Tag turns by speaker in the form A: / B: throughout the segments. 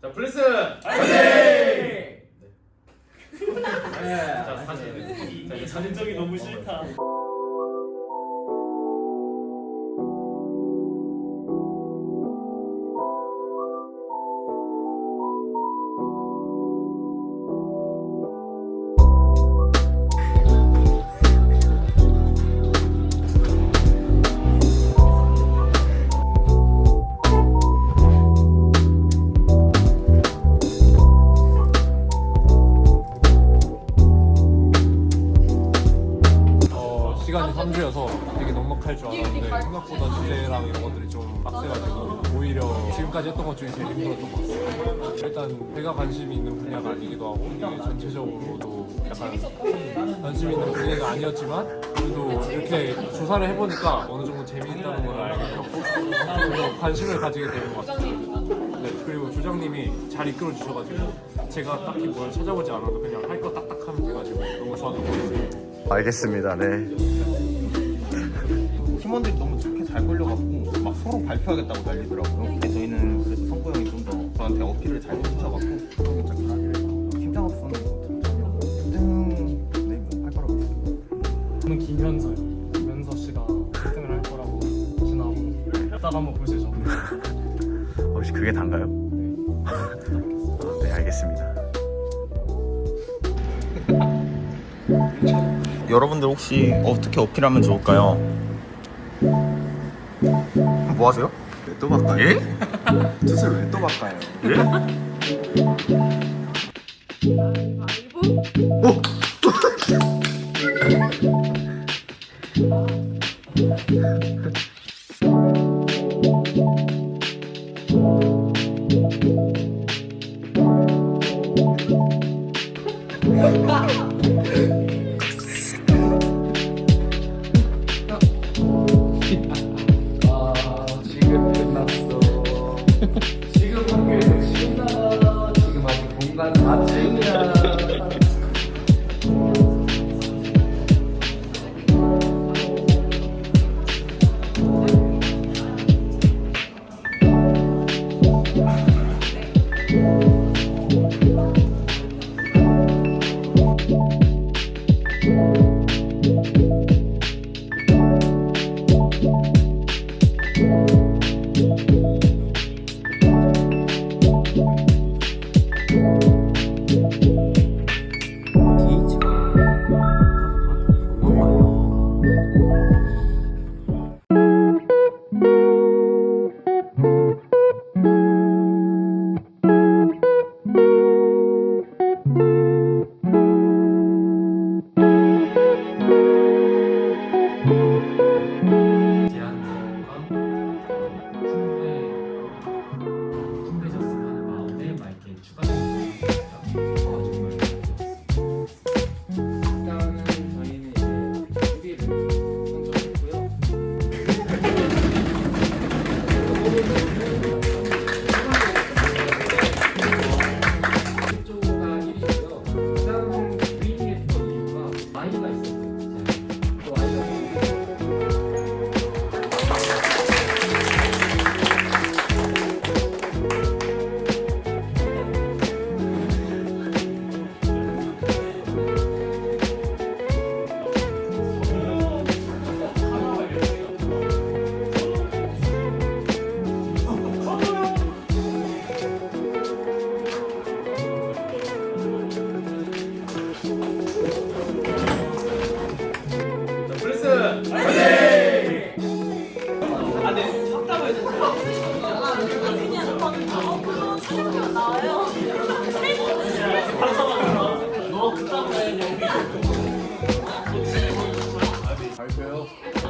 A: 자 플레스.
B: 네.
A: 자 사진. 자 이제 사진
B: 적이 너무 싫다.
C: 넉넉할 줄 알았는데 생각보다 주제랑 이런 것들이 좀 빡세가지고 오히려 지금까지 했던 것 중에 제일 힘들었던 것 같아요. 일단 제가 관심이 있는 분야가 아니기도 하고 이게 전체적으로도 약간 관심 있는 분야가 아니었지만 그래도 이렇게 조사를 해보니까 어느 정도 재미있다는 걸 알게 되었고 관심을 가지게 되는 것 같아요. 네, 그리고 조장님이 잘 이끌어 주셔가지고 제가 딱히 뭘 찾아보지 않아도 그냥 할 거 딱딱 하면 돼가지고 너무 좋았던 것 같아요.
D: 알겠습니다. 네.
E: 팀원들이 너무 좋게 잘 걸려갖고 막 서로 발표하겠다고 난리더라고요. 근데 저희는 그래도 성구 형이 좀 더 저한테 어필을 잘 해주셔갖고 그런 게참 팀장 없으면 전혀 1등 네 뭐할 거라고 믿습니다.
F: 저는 김현서요. 김현서 씨가 1등을 할 거라고 신하고 이따가 한번 보시죠.
D: 혹시 그게 단가요? 아, 네, 알겠습니다.
E: 여러분들 혹시 어떻게 어필하면 좋을까요? 뭐 하세요?
G: 왜 또 바꿔요?
E: 예?
G: 뜻을 왜 또 바꿔요?
C: 아 아직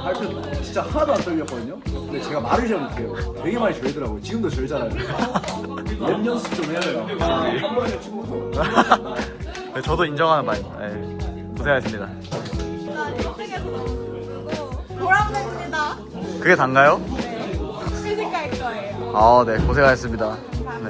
G: 발표 진짜 하나도 안 떨렸거든요? 근데 제가 말을 잘 못해요. 되게 많이 졸더라고요. 지금도 졸잖아요. 랩 연습 좀 해야 돼요. 한 번에 충분히.
D: 네, 저도 인정하는 바입니다. 네, 고생하셨습니다.
H: 나 1등에서 너무 부르고 보람됩니다.
D: 그게 단가요?
H: 회식할 거예요.
D: 아, 네, 고생하셨습니다. 네.